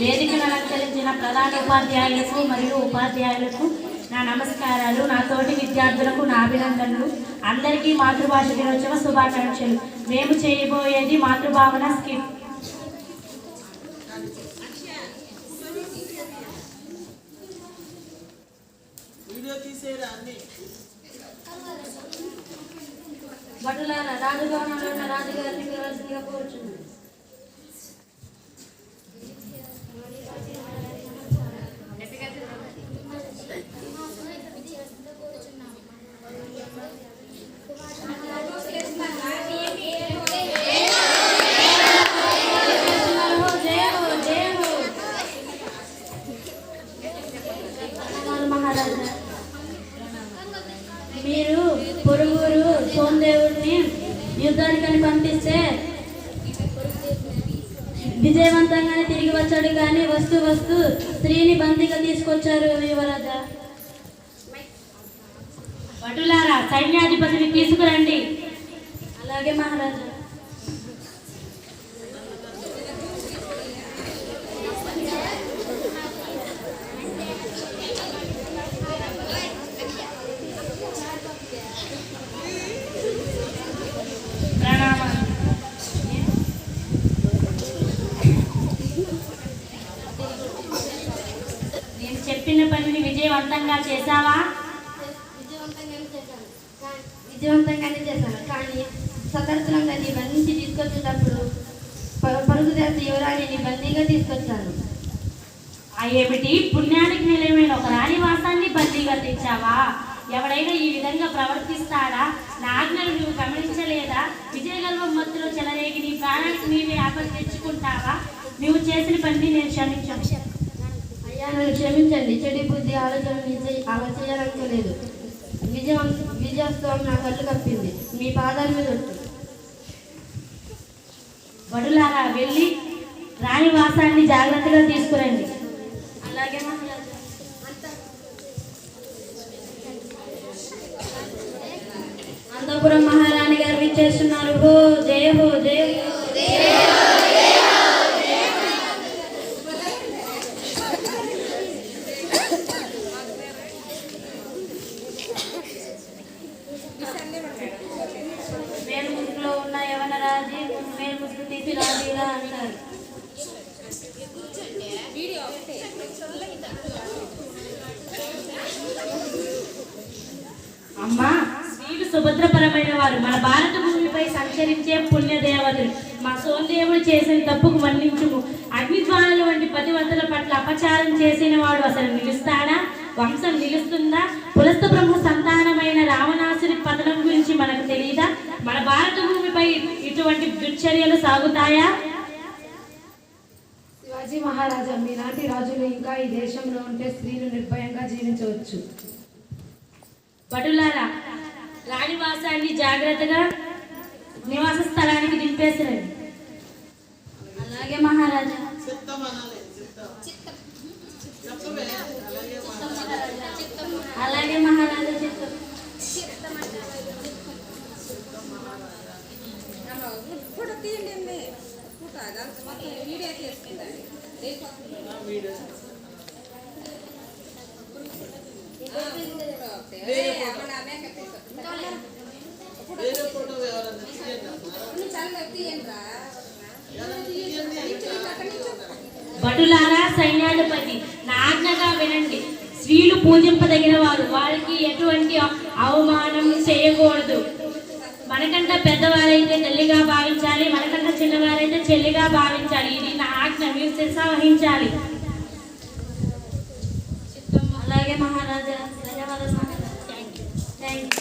వేదికను అలంకరించిన ప్రధాన ఉపాధ్యాయులకు మరియు ఉపాధ్యాయులకు నా నమస్కారాలు. నా తోటి విద్యార్థులకు నా అభినందనలు. అందరికీ మాతృభాష దినోత్సవ శుభాకాంక్షలు. మేము చేయబోయేది మాతృభావన అన్ని. భటులారా రాజభవనంలో ఉన్న రాజుగారిని కోరుచున్నాను మీరు పొరుగురు సోమదేవుడిని యుద్ధానికని పంపిస్తే విజయవంతంగానే తిరిగి వచ్చాడు కానీ వస్తూ వస్తూ స్త్రీని బందీగా తీసుకొచ్చారు యువరాజా భటులారా సైన్యాధిపతిని తీసుకురండి. అలాగే మహారాజా. నేను చెప్పిన పనిని విజయవంతంగా చేశావా? విజయవంతంగానే చేశాను కానీ సతర్చనంగా నీ బంధించి తీసుకొచ్చేటప్పుడు పరుగు చేసి యువరాణిని బందీగా తీసుకొచ్చాను ఏమిటి? పుణ్యానికి నిలయమైన ఒక రాణివాసాన్ని బందీగా తెచ్చావా? ఎవడైనా ఈ విధంగా ప్రవర్తిస్తాడా? నా ఆజ్ఞలు నువ్వు గమనించలేదా? విజయగర్వం మధ్యలో చెలరేగి నీ ప్రాణానికి నీవే ఆపద తెచ్చుకుంటావా? నువ్వు చేసిన పనిని నేను క్షమించాను. అయ్యా నన్ను క్షమించండి. చెడు బుద్ధి ఆలోచన చేయాలనుకోలేదు. విజయం విజయోత్సవం నా కళ్ళు కప్పింది. మీ పాదాల మీద ఒట్టు. వడులారా వెళ్ళి రాణివాసాన్ని జాగ్రత్తగా తీసుకురండి. అలాగే అంతపురం మహారాణి గారు విచ్చేస్తున్నారు. హో జయ హో జయ ముసుగు ఇలా అంటారు. అమ్మా స్త్రీలు సుభద్రపరమైన వారు. మన భారత భూమిపై సంచరించే పుణ్యదేవతలు. మా సోమదేవుడు చేసిన తప్పుకు మన్నించుము. అగ్నిజ్వాలల వంటి పతివంతుల పట్ల అపచారం చేసిన వాడు అసలు నిలుస్తాడా? వంశం నిలుస్తుందా? పులస్త బ్రహ్మ సంతానమైన రావణాసురి పతనం గురించి మనకు తెలియదా మన భారత భూమిపై ఇటువంటి దుశ్చర్యలు సాగుతాయా? శివాజీ మహారాజా మీలాంటి రాజులు ఇంకా ఈ దేశంలో ఉంటే స్త్రీలు నిర్భయంగా జీవించవచ్చు. భటులారా రాణివాసాన్ని జాగ్రత్తగా నివాస స్థలానికి దింపేసిరండి. అలాగే మహారాజా. తీయండి రా ఎలా భటులారా సైన్యాధిపతి నా ఆజ్ఞగా వినండి. స్త్రీలు పూజింపదగిన వారు. వారికి ఎటువంటి అవమానం చేయకూడదు. మనకంటే పెద్దవారైతే తల్లిగా భావించాలి మనకంటే చిన్నవారైతే చెల్లిగా భావించాలి. ఇది నా ఆజ్ఞ మీరు శిరస వహించాలి అలాగే మహారాజా ధన్యవాదాలు మహారాజా. Thank you thank you